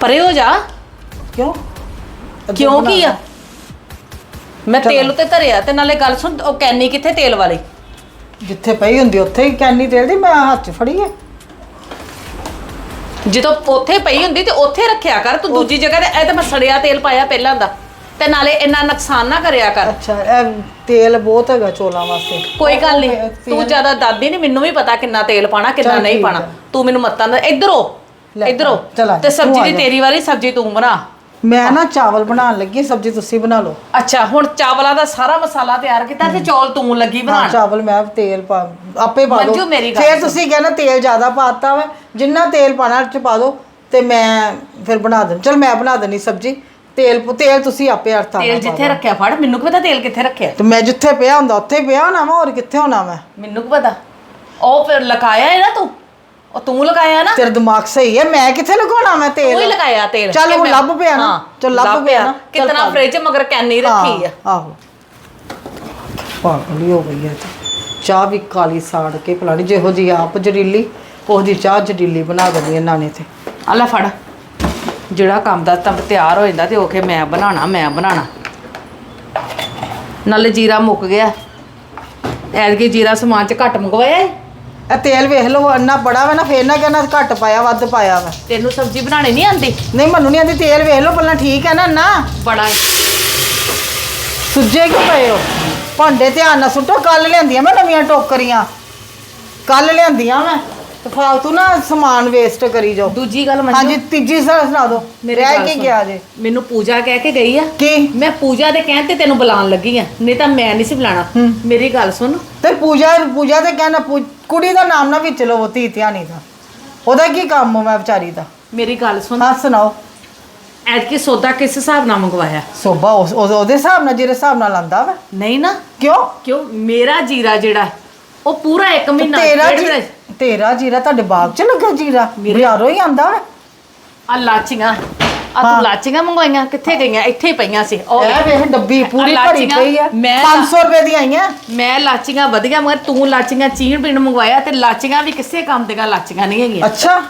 ਪਰੇ ਹੋ ਜਾ। ਕਿਉਂ? ਕਿਉਂ ਕੀ ਆ? ਮੈਂ ਤੇਲ ਉੱਤੇ ਧਰਿਆ ਤੇ ਨਾਲੇ ਗੱਲ ਸੁਣ ਉਹ ਕੈਨੀ ਕਿੱਥੇ ਤੇਲ ਵਾਲੀ? ਜਿੱਥੇ ਪਈ ਹੁੰਦੀ ਉੱਥੇ ਹੀ ਕੈਨੀ ਤੇਲ ਦੀ ਮੈਂ ਹੱਥ 'ਚ ਫੜੀ ਹੈ ਜਦੋਂ ਉੱਥੇ ਪਈ ਹੁੰਦੀ ਤੇ ਉੱਥੇ ਰੱਖਿਆ ਕਰ ਤੂੰ ਦੂਜੀ ਜਗ੍ਹਾ ਤੇ ਇਹ ਤਾਂ ਮੈਂ ਸੜਿਆ ਤੇਲ ਪਾਇਆ ਪਹਿਲਾਂ ਦਾ। ਤੇ ਨਾਲੇ ਇੰਨਾ ਨੁਕਸਾਨ ਨਾ ਕਰਿਆ ਕਰ। ਅੱਛਾ ਇਹ ਤੇਲ ਬਹੁਤ ਹੈਗਾ ਚੋਲਾਂ ਵਾਸਤੇ। ਕੋਈ ਗੱਲ ਨਹੀਂ ਤੂੰ ਜ਼ਿਆਦਾ ਦਾਦੀ ਨਹੀਂ ਮੈਨੂੰ ਵੀ ਪਤਾ ਕਿੰਨਾ ਤੇਲ ਪਾਣਾ ਕਿੰਨਾ ਨਹੀਂ ਪਾਣਾ। ਤੂੰ ਮੈਨੂੰ ਮੱਤਾਂ ਦਾ ਇਧਰੋਂ ਇਧਰੋਂ ਚੱਲ ਆ ਤੇ ਸਬਜ਼ੀ ਆ ਦੀ ਜਾ। ਤੇਰੀ ਵਾਲੀ ਸਬਜ਼ੀ ਤੂੰ ਬਣਾ। ਮੈਂ ਨਾ ਚਾਵਲ ਬਣਾਉਣ ਲੱਗੀ ਸਬਜ਼ੀ ਤੁਸੀਂ ਬਣਾ ਲਓ। ਅੱਛਾ ਹੁਣ ਚਾਵਲਾਂ ਦਾ ਸਾਰਾ ਮਸਾਲਾ ਤਿਆਰ ਕੀਤਾ ਤੇ ਚੌਲ ਤੂੰ ਲੱਗੀ ਹਾਂ ਬਣਾਉਣ ਚਾਵਲ ਮੈਂ ਤੇਲ ਪਾ ਆਪੇ ਪਾ ਦੋ। ਮੰਜੂ, ਮੇਰੀ ਗੱਲ ਫਿਰ ਸੁਣ। ਤੁਸੀਂ ਕਹਿੰਦਾ ਤੇਲ ਜ਼ਿਆਦਾ ਪਾਤਾ ਵਾ ਜਿੰਨਾ ਤੇਲ ਪਾਣਾ ਚ ਪਾ ਦੋ ਤੇ ਮੈਂ ਫਿਰ ਬਣਾ ਦੇਣ ਚਲ ਮੈਂ ਬਣਾ ਦੇਣੀ ਸਬਜ਼ੀ। ਤੇਲ ਤੇਲ ਤੁਸੀਂ ਆਪੇ ਅਰਥਾ ਤੇਲ ਜਿੱਥੇ ਰੱਖਿਆ ਫੜ ਮੈਨੂੰ ਕੀ ਪਤਾ ਤੇਲ ਕਿੱਥੇ ਰੱਖਿਆ? ਤੇ ਮੈਂ ਜਿੱਥੇ ਪਿਆ ਹੁੰਦਾ ਉੱਥੇ ਪਿਆ ਹੋਣਾ ਵਾ ਹੋਰ ਕਿੱਥੇ ਹੋਣਾ ਮੈਂ ਮੈਨੂੰ ਕੀ ਪਤਾ? ਉਹ ਫਿਰ ਲਗਾਇਆ ਹੈ ਨਾ ਤੂੰ? ਉਹ ਤੂੰ ਲਗਾਇਆ ਨਾ। ਤੇਰਾ ਦਿਮਾਗ ਸਹੀ ਹੈ ਮੈਂ ਕਿੱਥੇ ਲਗਾਉਣਾ ਮੈਂ ਤੂੰ ਹੀ ਤੇਲ ਲਗਾਇਆ ਤੇਲ। ਚੱਲ ਉਹ ਲੱਭ ਪਿਆ ਨਾ। ਹਾਂ, ਚੱਲ ਲੱਭ ਪਿਆ ਨਾ। ਕਿਤਨਾ ਫ੍ਰਿਜ ਮਗਰ ਕੈਨੀ ਰੱਖੀ ਆ। ਹਾਂ, ਆਹੋ। ਪਾਗਲ ਹੀ ਹੋ ਗਈ ਹੈ ਤੇ ਚਾਹ ਵੀ ਕਾਲੀ ਸਾੜ ਕੇ ਪਲਾਣੀ ਜਿਹੋ ਜੀ ਆਪ ਜਰੀਲੀ ਉਹ ਜੀ ਚਾਹ ਜਰੀਲੀ ਬਣਾ ਦਿੰਦੀ ਇਹਨਾਂ ਨੇ ਤੇ ਆ ਲੈ ਫੜ। ਜਿਹੜਾ ਕੰਮ ਦਾ ਤਾਂ ਤਿਆਰ ਹੋ ਜਾਂਦਾ ਤੇ ਉਹ ਕਿ ਮੈਂ ਬਣਾਣਾ ਮੈਂ ਬਣਾਣਾ ਨਾਲੇ ਜੀਰਾ ਮੁੱਕ ਗਿਆ। ਐਤਕੀ ਜੀਰਾ ਸਮਾਨ ਚ ਘੱਟ ਮੰਗਵਾਇਆ ਏ। ਇਹ ਤੇਲ ਵੇਖ ਲਓ ਇੰਨਾ ਬੜਾ ਵਾ ਨਾ ਫੇਰ ਨਾ ਕਹਿਣਾ ਘੱਟ ਪਾਇਆ ਵੱਧ ਪਾਇਆ ਵਾ। ਤੈਨੂੰ ਸਬਜ਼ੀ ਬਣਾਣੀ ਨਹੀਂ ਆਂਦੀ ਨਹੀਂ ਮੈਨੂੰ ਨਹੀਂ ਆਂਦੀ ਤੇਲ ਵੇਖ ਲਓ ਪਹਿਲਾਂ ਠੀਕ ਹੈ ਨਾ ਨਾ ਬੜਾ। ਸੁੱਜੇ ਕਿਉਂ ਪਏ ਹੋ? ਭਾਂਡੇ ਧਿਆਨ ਨਾਲ ਸੁੱਟੋ ਕੱਲ ਲਿਆਂਦੀਆਂ ਮੈਂ ਨਵੀਆਂ ਟੋਕਰੀਆਂ। ਕੱਲ ਲਿਆਂਦੀਆਂ ਮੈਂ। ਤੇ ਫਾਲਤੂ ਨਾ ਸਮਾਨ ਵੇਸਟ ਕਰੀ ਜਾਓ। ਦੂਜੀ ਗੱਲ ਹਾਂਜੀ ਤੀਜੀ ਸਰ ਸੁਣਾ ਦਿਓ। ਮੇਰੀ ਰਹਿ ਗੱਲ ਕੇ ਸੁਣ। ਗਿਆ ਜੇ। ਮੈਨੂੰ ਪੂਜਾ ਕਹਿ ਕੇ ਗਈ ਆ। ਕੀ? ਮੈਂ ਪੂਜਾ ਦੇ ਕਹਿਣ ਤੇ ਤੈਨੂੰ ਬੁਲਾਉਣ ਲੱਗੀ ਆ। ਨਹੀਂ ਤਾਂ ਮੈਂ ਨਹੀਂ ਸੀ ਬੁਲਾਣਾ ਮੇਰੀ ਗੱਲ ਸੁਣ। ਤੇ ਪੂਜਾ ਪੂਜਾ ਤੇ ਕਹਿੰਦਾ ਪੂ- ਕੁੜੀ ਦਾ ਨਾਮ ਨਾ ਵਿੱਚ ਲਵੋ ਧੀ ਧਿਆਨੀ ਦਾ। ਉਹਦਾ ਕੀ ਕੰਮ ਹੋ ਮੈਂ ਵਿਚਾਰੀ ਦਾ? ਮੇਰੀ ਗੱਲ ਸੁਣ। ਹਾਂ ਸੁਣਾਓ। ਐਤਕੀ ਸੌਦਾ ਕਿਸ ਹਿਸਾਬ ਨਾਲ ਮੰਗਵਾਇਆ? ਸੋਭਾ ਉਸ- ਉਸ- ਉਹਦੇ ਹਿਸਾਬ ਨਾਲ ਜਿਹੜੇ ਹਿਸਾਬ ਨਾਲ ਆਂਦਾ ਵਾ। ਨਹੀਂ ਨਾ। ਕਿਉਂ? ਕਿਉਂ? ਮੇਰਾ ਜੀਰਾ ਜਿਹੜਾ ਹੈ, ਉਹ ਪੂਰਾ 1 ਮਹੀਨਾ ਤੇਰਾ ਡੇਢ ਜੀ- ਮਹੀਨਾ ਤੇਰਾ ਜੀਰਾ ਤੁਹਾਡੇ ਬਾਗ 'ਚ ਲੱਗਾ ਜੀਰਾ? ਬਾਜ਼ਾਰੋਂ ਹੀ ਆਂਦਾ ਵਾ ਆ ਲਾਚੀਆਂ ਆ। ਤੂੰ ਲਾਚੀਆਂ ਮੰਗਵਾਈਆਂ ਕਿੱਥੇ ਗਈਆਂ? ਇੱਥੇ ਹੀ ਪਈਆਂ ਸੀ। ਉਹ ਇਹ ਵੇਖ ਡੱਬੀ ਪੂਰੀ ਭਰੀ ਲਾਚੀਆਂ ਪਈ ਆ। ਮੈਂ 500 ਰੁਪਏ ਦੀ ਆਈਆਂ। ਮੈਂ ਲਾਚੀਆਂ ਵਧੀਆ ਮਗਰ ਤੂੰ ਲਾਚੀਆਂ ਚੀਨ ਪੀਣ ਮੰਗਵਾਇਆ ਤੇ ਲਾਚੀਆਂ ਵੀ ਕਿਸੇ ਕੰਮ ਦੀਆਂ ਲਾਚੀਆਂ ਨਹੀਂ ਹੈਗੀਆਂ। ਅੱਛਾ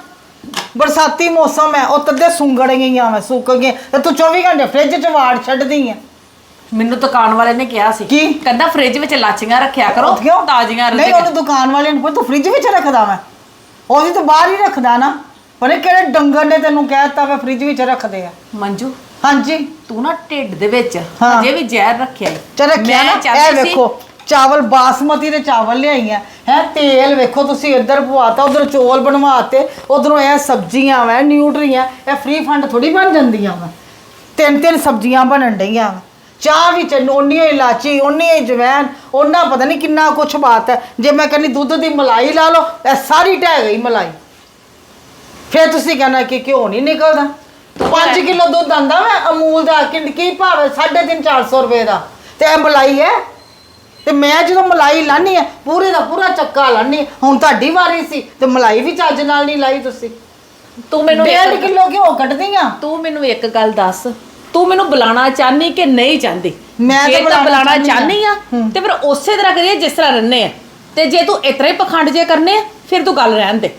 ਬਰਸਾਤੀ ਮੌਸਮ ਹੈ ਉਹ ਤੱਦੇ ਸੁੰਗੜ ਗਈਆਂ ਮੈਂ ਸੁੱਕ ਗਈਆਂ। ਤੇ ਤੂੰ 24 ਘੰਟੇ ਫ੍ਰਿਜ 'ਚ ਵਾੜ ਛੱਡਦੀ ਆ। ਮੈਨੂੰ ਦੁਕਾਨ ਵਾਲੇ ਨੇ ਕਿਹਾ ਸੀ ਕੀ? ਕਹਿੰਦਾ ਫ੍ਰਿਜ ਵਿੱਚ ਲਾਚੀਆਂ ਰੱਖਿਆ ਕਰੋ ਕਿਉਂ? ਤਾਜ਼ੀਆਂ ਨਹੀਂ ਉਹਨੂੰ ਦੁਕਾਨ ਵਾਲੇ ਨੂੰ ਪੁੱਛ ਤੂੰ ਫ੍ਰਿਜ ਵਿੱਚ ਰੱਖਦਾ ਮੈਂ ਉਹਦੀ ਤਾਂ ਬਾਹਰ ਹੀ ਰੱਖਦਾ ਨਾ। ਨੀ ਕਿਹੜੇ ਡੰਗਰ ਨੇ ਤੈਨੂੰ ਕਹਿ ਦਿੱਤਾ ਵਾ ਫ੍ਰਿਜ ਵਿੱਚ ਰੱਖਦੇ ਆ। ਮੰਜੂ ਹਾਂਜੀ। ਤੂੰ ਨਾ ਢਿੱਡ ਦੇ ਵਿੱਚ ਹਾਂ। ਅਜੇ ਵੀ ਜ਼ਹਿਰ ਰੱਖਿਆ ਈ। ਚ ਰੱਖਿਆ ਮੈਂ ਨਾ। ਇਹ ਸੀ- ਵੇਖੋ ਚਾਵਲ ਬਾਸਮਤੀ ਦੇ ਚਾਵਲ ਲਿਆਈਆਂ। ਹੈ ਤੇਲ ਵੇਖੋ ਤੁਸੀਂ ਇੱਧਰ ਪਵਾਤਾ ਉਧਰ ਚੋਲ ਬਣਵਾਤੇ ਉਧਰੋਂ ਇਹ ਸਬਜ਼ੀਆਂ ਵਾ ਨਿਊਟਰੀਆਂ ਇਹ ਫ੍ਰੀ ਫੰਡ ਥੋੜੀ ਬਣ ਜਾਂਦੀਆਂ ਵਾ। ਤਿੰਨ ਤਿੰਨ ਸਬਜ਼ੀਆਂ ਬਣਨ ਡਈਆਂ ਵਾ। ਚਾਹ ਵਿੱਚ ਓਨੀ ਹੀ ਇਲਾਚੀ ਓਨੀ ਜਵੈਨ ਉਹਨਾਂ ਪਤਾ ਨਹੀਂ ਕਿੰਨਾ ਕੁਛ ਬਾਤ ਹੈ। ਜੇ ਮੈਂ ਕਹਿੰਦੀ ਦੁੱਧ ਦੀ ਮਲਾਈ ਲਾ ਲਓ ਇਹ ਸਾਰੀ ਢਹਿ ਗਈ ਮਲਾਈ। ਫਿਰ ਤੁਸੀਂ ਕਹਿੰਦਾ ਕਿ ਘਿਓ ਨਹੀਂ ਨਿਕਲਦਾ। 5 ਕਿਲੋ ਦੁੱਧ ਆਂਦਾ ਵਾ ਅਮੂਲ ਦਾ ਕਿੰਨ ਕੀ ਭਾਵ ਹੈ 3.5 400 ਰੁਪਏ ਦਾ। ਤੇ ਇਹ ਮਲਾਈ ਹੈ। ਤੇ ਮੈਂ ਜਦੋਂ ਮਲਾਈ ਲਾਨੀ ਹੈ ਪੂਰੇ ਦਾ ਪੂਰਾ ਚੱਕਾ ਲਾਨੀ ਹੁਣ ਤੁਹਾਡੀ ਵਾਰੀ ਸੀ ਤੇ ਮਲਾਈ ਵੀ ਚੱਜ ਨਾਲ ਨਹੀਂ ਲਾਈ ਤੁਸੀਂ। ਤੂੰ ਮੈਨੂੰ ਡੇਢ ਇੱਕ- ਕਿਲੋ ਘਿਓ ਕੱਢਦੀਆਂ ਤੂੰ ਮੈਨੂੰ ਇੱਕ ਗੱਲ ਦੱਸ। ਤੂੰ ਮੈਨੂੰ ਬੁਲਾਣਾ ਚਾਹਨੀ ਕਿ ਨਹੀਂ ਚਾਹੁੰਦੀ? ਮੈਂ ਤਾਂ ਜੇ ਤਾਂ ਬੁਲਾਉਣਾ ਬੁਲਾਣਾ ਚਾਹੁੰਦੀ ਚਾਹਨੀ ਆ ਤੇ ਫਿਰ ਉਸੇ ਤਰ੍ਹਾਂ ਕਰੀਏ ਜਿਸ ਤਰ੍ਹਾਂ ਰਹਿੰਦੇ ਆ। ਤੇ ਜੇ ਤੂੰ ਇਤਰੇ ਪਖੰਡ ਜੇ ਕਰਨੇ ਆ ਫਿਰ ਤੂੰ ਗੱਲ ਰਹਿਣ ਦੇ।